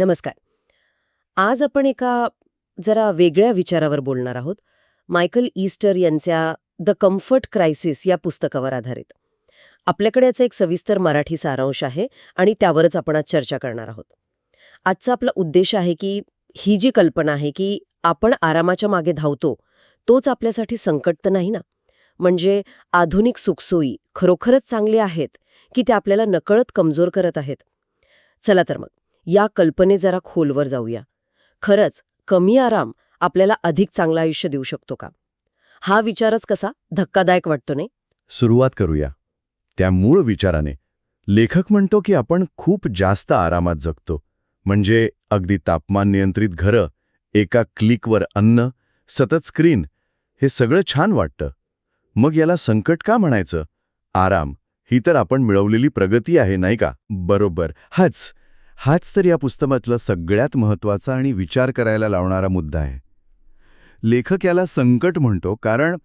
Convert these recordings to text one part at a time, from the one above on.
नमस्कार. आज आपण एका जरा वेगळ्या विचारावर बोलणार आहोत. मायकल ईस्टर यांच्या द कम्फर्ट क्रायसिस या पुस्तकावर आधारित. आपल्याकडे याचा एक सविस्तर मराठी सारांश आहे आणि त्यावरच आपण आज चर्चा करणार आहोत. आजचा आपला उद्देश आहे की ही जी कल्पना आहे की आपण आरामाच्या मागे धावतो तोच आपल्यासाठी संकट तर नाही ना? म्हणजे आधुनिक सुखसोयी खरोखरच चांगले आहेत की ते आपल्याला नकळत कमजोर करत आहेत? चला तर मग. या कल्पने जरा खोलवर जाऊया. खरंच कमी आराम आपल्याला अधिक चांगलं आयुष्य देऊ शकतो का? हा विचारच कसा धक्कादायक वाटतो नाही? सुरुवात करूया. त्या मूळ विचाराने. लेखक म्हणतो की आपण खूप जास्त आरामात जगतो. म्हणजे अगदी तापमान नियंत्रित घरं एका क्लिकवर अन्न सतत स्क्रीन हे सगळं छान वाटतं. मग याला संकट का म्हणायचं? आराम ही तर आपण मिळवलेली प्रगती आहे नाही का? बरोबर. हाच! हाच तर या पुस्तकातला सगळ्यात महत्त्वाचा आणि विचार करायला लावणारा मुद्दा आहे. लेखक याला संकट म्हणतो कारण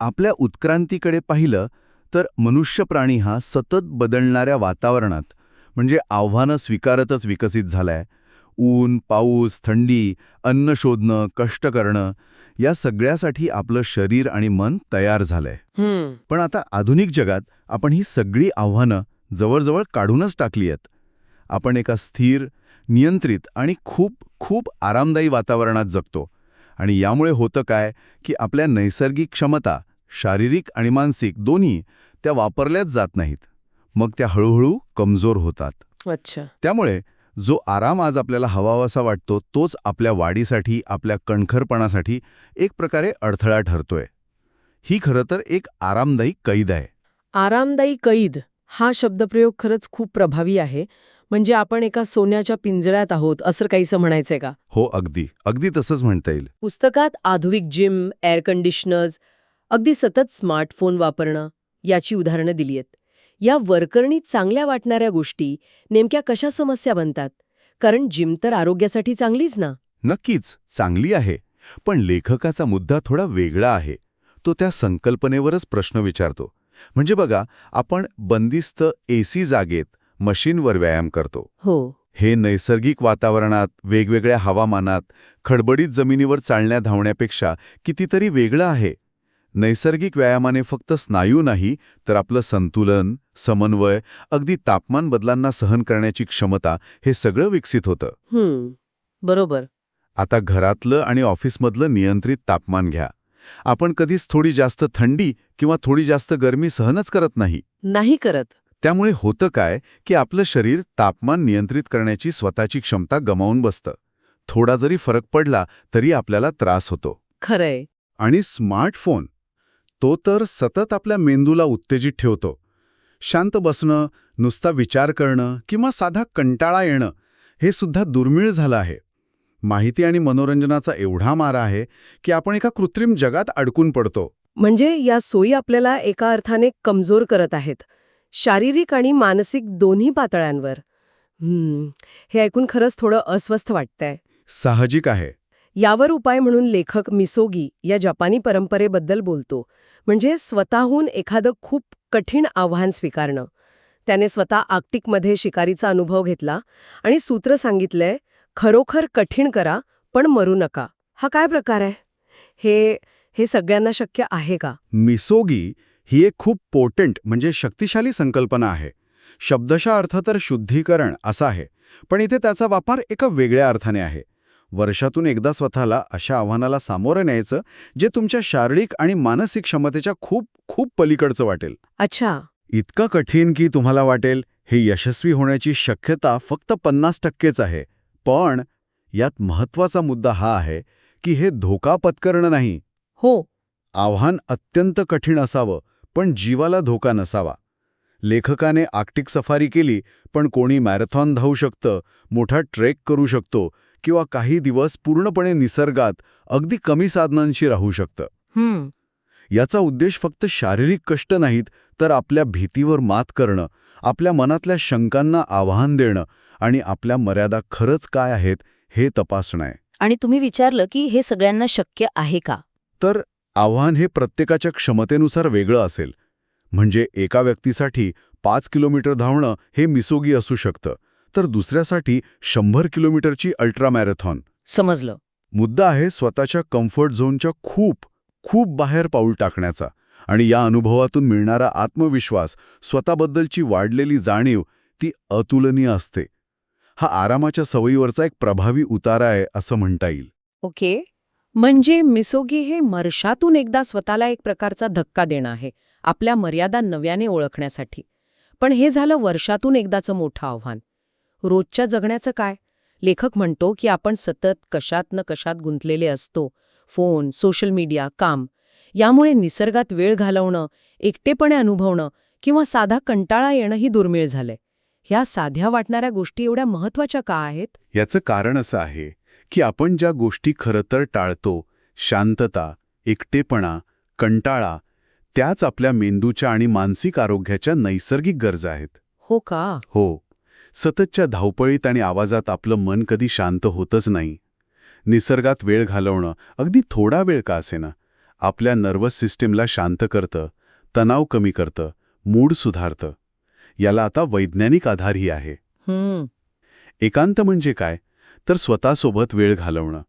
आपल्या उत्क्रांतीकडे पाहिलं तर मनुष्य प्राणी हा सतत बदलणाऱ्या वातावरणात म्हणजे आव्हानं स्वीकारतच विकसित झालाय. ऊन पाऊस थंडी अन्न शोधणं कष्ट करणं या सगळ्यासाठी आपलं शरीर आणि मन तयार झालंय. पण आता आधुनिक जगात आपण ही सगळी आव्हानं जवळजवळ काढूनच टाकली आहेत. आपण एका स्थिर नियंत्रित आणि खूप खूप आरामदायी वातावरणात जगतो. आणि यामुळे होतं काय की आपल्या नैसर्गिक क्षमता शारीरिक आणि मानसिक दोन्ही त्या वापरल्याच जात नाहीत. मग त्या हळूहळू कमजोर होतात. अच्छा. त्यामुळे जो आराम आज आपल्याला हवावासा वाटतो तोच आपल्या वाढीसाठी आपल्या कणखरपणासाठी एक प्रकारे अडथळा ठरतोय. ही खरं तर एक आरामदायी कैद आहे. आरामदायी कैद हा शब्दप्रयोग खरंच खूप प्रभावी आहे. म्हणजे आपण एका सोन्याच्या पिंजऱ्यात आहोत असं काहीसं म्हणायचंय का? हो अगदी. अगदी तसंच म्हणता येईल. पुस्तकात आधुनिक जिम एअर कंडिशनर्स अगदी सतत स्मार्टफोन वापरणं याची उदाहरणं दिली आहेत. या वरकरणी चांगल्या वाटणाऱ्या गोष्टी नेमक्या कशा समस्या बनतात? कारण जिम तर आरोग्यासाठी चांगलीच ना? नक्कीच चांगली आहे. पण लेखकाचा मुद्दा थोडा वेगळा आहे. तो त्या संकल्पनेवरच प्रश्न विचारतो. म्हणजे बघा आपण बंदिस्त एसी जागेत मशीनवर व्यायाम करतो. हो. हे नैसर्गिक वातावरणात वेगवेगळ्या हवामानात खडबडीत जमिनीवर चालण्या धावण्यापेक्षा कितीतरी वेगळं आहे. नैसर्गिक व्यायामाने फक्त स्नायू नाही तर आपलं संतुलन समन्वय अगदी तापमान बदलांना सहन करण्याची क्षमता हे सगळं विकसित होतं. बरोबर. आता घरातलं आणि ऑफिसमधलं नियंत्रित तापमान घ्या. आपण कधीच थोडी जास्त थंडी किंवा थोडी जास्त गरमी सहनच करत नाही. नाही करत. त्यामुळे होतं काय की आपलं शरीर तापमान नियंत्रित करण्याची स्वतःची क्षमता गमावून बसतं. थोडा जरी फरक पडला तरी आपल्याला त्रास होतो. खरंय. आणि स्मार्टफोन तो तर सतत आपल्या मेंदूला उत्तेजित ठेवतो. शांत बसणं नुसता विचार करणं किंवा साधा कंटाळा येणं हे सुद्धा दुर्मिळ झालं आहे. माहिती आणि मनोरंजनाचा एवढा मारा आहे की आपण एका कृत्रिम जगात अडकून पडतो. म्हणजे या सोयी आपल्याला एका अर्थाने कमजोर करत आहेत. शारीरिक आणि मानसिक दोन्ही पातळ्यांवर. हम्म हे ऐकून खरंच थोडं अस्वस्थ वाटतंय. साहजिक आहे. यावर उपाय म्हणून लेखक मिसोगी या जपानी परंपरेबद्दल बोलतो म्हणजे स्वतःहून एखादं खूप कठीण आव्हान स्वीकारणं. त्याने स्वतः आर्क्टिकमध्ये शिकारीचा अनुभव घेतला आणि सूत्र सांगितलंय खरोखर कठीण करा पण मरू नका. हा काय प्रकार आहे? हे हे सगळ्यांना शक्य आहे का? मिसोगी ही एक खूप पोटंट म्हणजे शक्तिशाली संकल्पना आहे. शब्दशः अर्थ तर शुद्धीकरण असा आहे पण इथे त्याचा वापर एका वेगळ्या अर्थाने आहे. वर्षातून एकदा स्वतःला अशा आव्हानाला सामोरं न्यायचं जे तुमच्या शारीरिक आणि मानसिक क्षमतेच्या खूप खूप पलीकडचं वाटेल. अच्छा. इतकं कठीण की तुम्हाला वाटेल हे यशस्वी होण्याची शक्यता फक्त पन्नास टक्केच आहे. पण यात महत्त्वाचा मुद्दा हा आहे की हे धोका पत्करणं नाही. हो. आव्हान अत्यंत कठीण असावं पण जीवाला धोका नसावा. लेखकाने आर्क्टिक सफारी केली पण कोणी मॅरेथॉन धावू शकतं मोठा ट्रेक करू शकतो किंवा काही दिवस पूर्णपणे निसर्गात अगदी कमी साधनांशी राहू शकतं. याचा उद्देश फक्त शारीरिक कष्ट नाहीत तर आपल्या भीतीवर मात करणं आपल्या मनातल्या शंकांना आव्हान देणं आणि आपल्या मर्यादा खरंच काय आहेत हे तपासणं आहे. आणि तुम्ही विचारलं की हे सगळ्यांना शक्य आहे का? तर आव्हान हे प्रत्येकाच्या क्षमतेनुसार वेगळं असेल. म्हणजे एका व्यक्तीसाठी पाच किलोमीटर धावणं हे मिसोगी असू शकतं. तर दुसऱ्यासाठी शंभर किलोमीटरची अल्ट्रा मॅरेथॉन. समजलं. मुद्दा आहे स्वतःच्या कम्फर्ट झोनच्या खूप खूप बाहेर पाऊल टाकण्याचा. आणि या अनुभवातून मिळणारा आत्मविश्वास स्वतःबद्दलची वाढलेली जाणीव ती अतुलनीय असते. हा आरामाच्या सवयीवरचा एक प्रभावी उतारा आहे असं म्हणता येईल. ओके. म्हणजे मिसोगी हे वर्षातून एकदा स्वतःला एक प्रकारचा धक्का देणं आहे आपल्या मर्यादा नव्याने ओळखण्यासाठी. पण हे झालं वर्षातून एकदाचं मोठं आव्हान. रोजच्या जगण्याचं काय? लेखक म्हणतो की आपण सतत कशात न कशात गुंतलेले असतो फोन सोशल मीडिया काम. यामुळे निसर्गात वेळ घालवणं एकटेपणे अनुभवणं किंवा साधा कंटाळा येणं ही दुर्मिळ झालंय. ह्या साध्या वाटणाऱ्या गोष्टी एवढ्या महत्त्वाच्या का आहेत? याचं कारण असं आहे की आपण ज्या गोष्टी खरं तर टाळतो शांतता एकटेपणा कंटाळा त्याच आपल्या मेंदूच्या आणि मानसिक आरोग्याच्या नैसर्गिक गरजा आहेत. हो का? हो. सततच्या धावपळीत आणि आवाजात आपलं मन कधी शांत होतच नाही. निसर्गात वेळ घालवणं अगदी थोडा वेळ का असेना? आपल्या नर्वस सिस्टीमला शांत करतं तणाव कमी करतं मूड सुधारतं. याला आता वैज्ञानिक आधारही आहे. एकांत म्हणजे काय? तर स्वतःसोबत वेळ घालवणं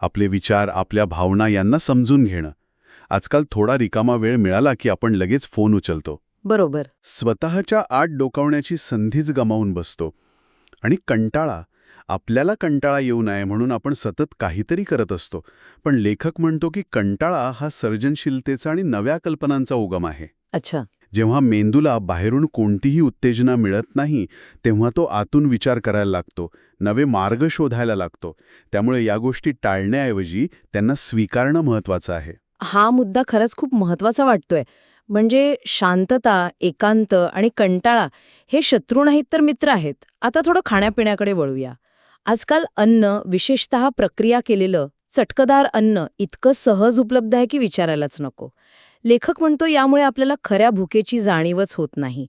आपले विचार आपल्या भावना यांना समजून घेणं. आजकाल थोडा रिकामा वेळ मिळाला की आपण लगेच फोन उचलतो. बरोबर. स्वतःच्या आत डोकावण्याची संधीच गमावून बसतो. आणि कंटाळा आपल्याला कंटाळा येऊ नये म्हणून आपण सतत काहीतरी करत असतो. पण लेखक म्हणतो की कंटाळा हा सर्जनशीलतेचा आणि नव्या कल्पनांचा उगम आहे. अच्छा. जेव्हा मेंदूला बाहेरून कोणतीही उत्तेजना मिळत नाही तेव्हा तो आतून विचार करायला लागतो. नवे मार्ग शोधायला लागतो. त्यामुळे या गोष्टी टाळण्याऐवजी त्यांना स्वीकारणं महत्वाचं आहे. हा मुद्दा खरंच खूप महत्त्वाचा वाटतोय. म्हणजे शांतता एकांत आणि कंटाळा हे शत्रू नाहीत तर मित्र आहेत. आता थोडं खाण्यापिण्याकडे वळूया. आजकाल अन्न विशेषतः प्रक्रिया केलेलं चटकदार अन्न इतकं सहज उपलब्ध आहे की विचारायलाच नको. लेखक म्हणतो यामुळे आपल्याला खऱ्या भुकेची जाणीवच होत नाही.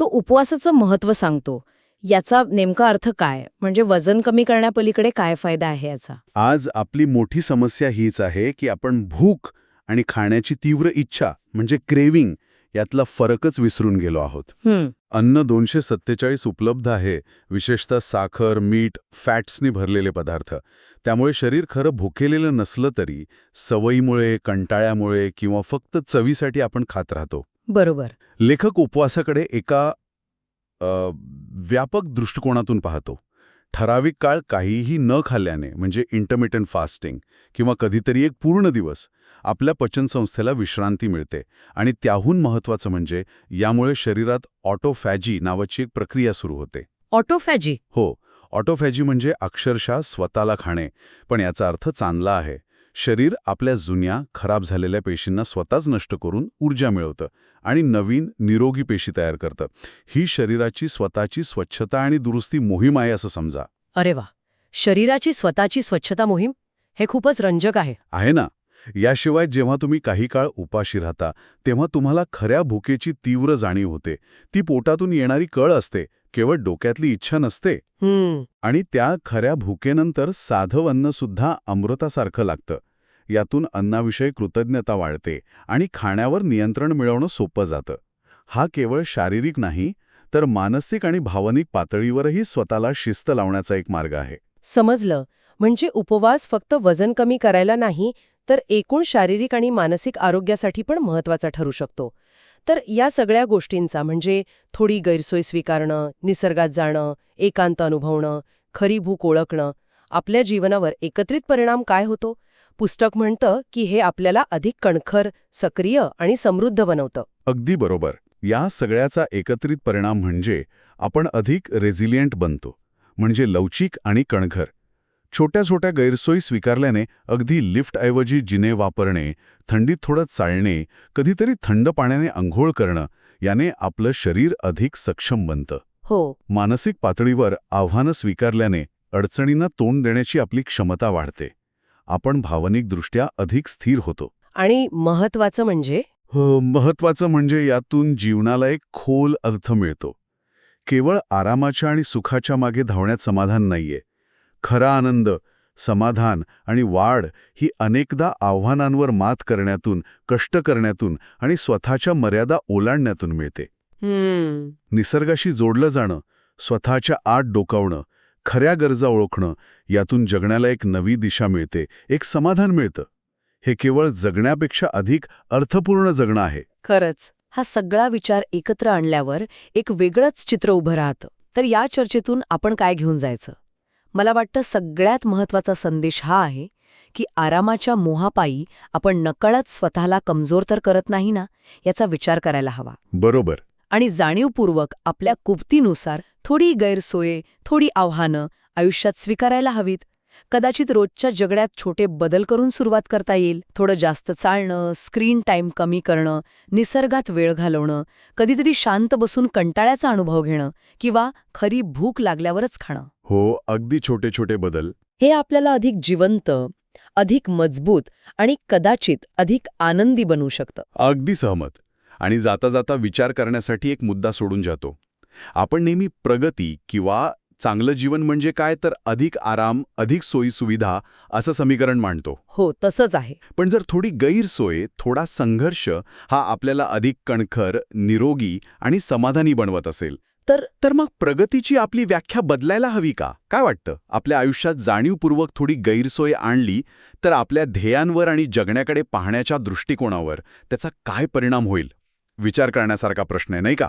तो उपवासाचं महत्त्व सांगतो. याचा नेमका अर्थ काय? म्हणजे वजन कमी करण्यापलीकडे काय फायदा आहे याचा? आज आपली मोठी समस्या हीच आहे की आपण भूक आणि खाण्याची तीव्र इच्छा म्हणजे क्रेविंग यातला फरकच विसरून गेलो आहोत. अन्न दोनशे सत्तेचाळीस उपलब्ध आहे विशेषतः साखर मीठ फॅट्सनी भरलेले पदार्थ. त्यामुळे शरीर खरं भुकेलेलं नसलं तरी सवयीमुळे कंटाळ्यामुळे किंवा फक्त चवीसाठी आपण खात राहतो. बरोबर. लेखक उपवासाकडे एका व्यापक दृष्टिकोनातून पाहतो. ठराविक काळ काहीही न खाल्ल्याने म्हणजे इंटरमिटंट फास्टिंग किंवा कधीतरी एक पूर्ण दिवस आपल्या पचनसंस्थेला विश्रांती मिळते. आणि त्याहून महत्त्वाचं म्हणजे यामुळे शरीरात ऑटोफॅजी नावाची एक प्रक्रिया सुरू होते. ऑटोफॅजी हो. ऑटोफॅजी म्हणजे अक्षरशः स्वतःला खाणे पण याचा अर्थ चांगला आहे. शरीर आपल्या जुन्या खराब झालेल्या पेशींना स्वतःच नष्ट करून ऊर्जा मिळवतं आणि नवीन निरोगी पेशी तयार करतं. ही शरीराची स्वतःची स्वच्छता आणि दुरुस्ती मोहीम आहे असं समजा. अरे वा! शरीराची स्वतःची स्वच्छता मोहीम? हे खूपच रंजक आहे. आहे ना? याशिवाय जेव्हा तुम्ही काही काळ उपाशी राहता तेव्हा तुम्हाला खऱ्या भुकेची तीव्र जाणीव होते. ती पोटातून येणारी कळ असते. केवळ डोक्यातली इच्छा नसते. आणि त्या खऱ्या भुकेनंतर साधं अन्नसुद्धा अमृतासारखं लागतं. यातून अन्नाविषयी कृतज्ञता वाढते आणि खाण्यावर नियंत्रण मिळवणं सोपं जातं. हा केवळ शारीरिक नाही तर मानसिक आणि भावनिक पातळीवरही स्वतःला शिस्त लावण्याचा एक मार्ग आहे. समजलं. म्हणजे उपवास फक्त वजन कमी करायला नाही तर एकूण शारीरिक आणि मानसिक आरोग्यासाठी पण महत्त्वाचा ठरू शकतो. तर या सगळ्या गोष्टींचा म्हणजे थोडी गैरसोय स्वीकारणं निसर्गात जाणं एकांत अनुभवणं खरी भूक ओळखणं आपल्या जीवनावर एकत्रित परिणाम काय होतो? पुस्तक म्हणतं की हे आपल्याला अधिक कणखर सक्रिय आणि समृद्ध बनवतं. अगदी बरोबर. या सगळ्याचा एकत्रित परिणाम म्हणजे आपण अधिक रेझिलियंट बनतो म्हणजे लवचिक आणि कणखर. छोट्या छोट्या गैरसोयी स्वीकारल्याने अगदी लिफ्टऐवजी जिने वापरणे थंडीत थोडं चालणे कधीतरी थंड पाण्याने अंघोळ करणं याने आपलं शरीर अधिक सक्षम बनतं. हो. मानसिक पातळीवर आव्हानं स्वीकारल्याने अडचणींना तोंड देण्याची आपली क्षमता वाढते. आपण भावनिकदृष्ट्या अधिक स्थिर होतो. आणि महत्वाचं म्हणजे? हो महत्वाचं म्हणजे यातून जीवनाला एक खोल अर्थ मिळतो. केवळ आरामाच्या आणि सुखाच्या मागे धावण्यात समाधान नाहीये. खरा आनंद समाधान आणि वाढ ही अनेकदा आव्हानांवर मात करण्यातून कष्ट करण्यातून आणि स्वतःच्या मर्यादा ओलांडण्यातून मिळते. हम्म. निसर्गाशी जोडलं जाणं स्वतःच्या आत डोकावणं खऱ्या गरजा ओळखणं यातून जगण्याला एक नवी दिशा मिळते एक समाधान मिळतं. हे केवळ जगण्यापेक्षा अधिक अर्थपूर्ण जगणं आहे. खरंच हा सगळा विचार एकत्र आणल्यावर एक वेगळंच चित्र उभं राहतं. तर या चर्चेतून आपण काय घेऊन जायचं? मला वाटतं सगळ्यात महत्त्वाचा संदेश हा आहे की आरामाच्या मोहापायी आपण नकळत स्वतःला कमजोर तर करत नाही ना याचा विचार करायला हवा. बरोबर. आणि जाणीवपूर्वक आपल्या कुप्तीनुसार थोडी गैरसोये थोडी आव्हानं आयुष्यात स्वीकारायला हवीत. कदाचित रोजच्या जगड्यात छोटे बदल करून सुरुवात करता येईल. थोडं जास्त चालणं स्क्रीन टाईम कमी करणं निसर्गात वेळ घालवणं कधीतरी शांत बसून कंटाळ्याचा अनुभव घेणं किंवा खरी भूक लागल्यावरच खाणं. हो अगदी छोटे छोटे बदल. हे आपल्याला अधिक जिवंत अधिक मजबूत आणि कदाचित अधिक आनंदी बनवू शकतं. अगदी सहमत. आणि जाता जाता विचार करण्यासाठी एक मुद्दा सोडून जातो. आपण नेहमी प्रगती किंवा चांगलं जीवन म्हणजे काय? तर अधिक आराम अधिक सोयीसुविधा असं समीकरण मांडतो. हो तसंच आहे. पण जर थोडी गैरसोय थोडा संघर्ष हा आपल्याला अधिक कणखर निरोगी आणि समाधानी बनवत असेल तर तर मग प्रगतीची आपली व्याख्या बदलायला हवी का? काय वाटतं? आपल्या आयुष्यात जाणीवपूर्वक थोडी गैरसोय आणली तर आपल्या ध्येयांवर आणि जगण्याकडे पाहण्याच्या दृष्टिकोनावर त्याचा काय परिणाम होईल? विचार करण्यासारखा प्रश्न आहे नाही का?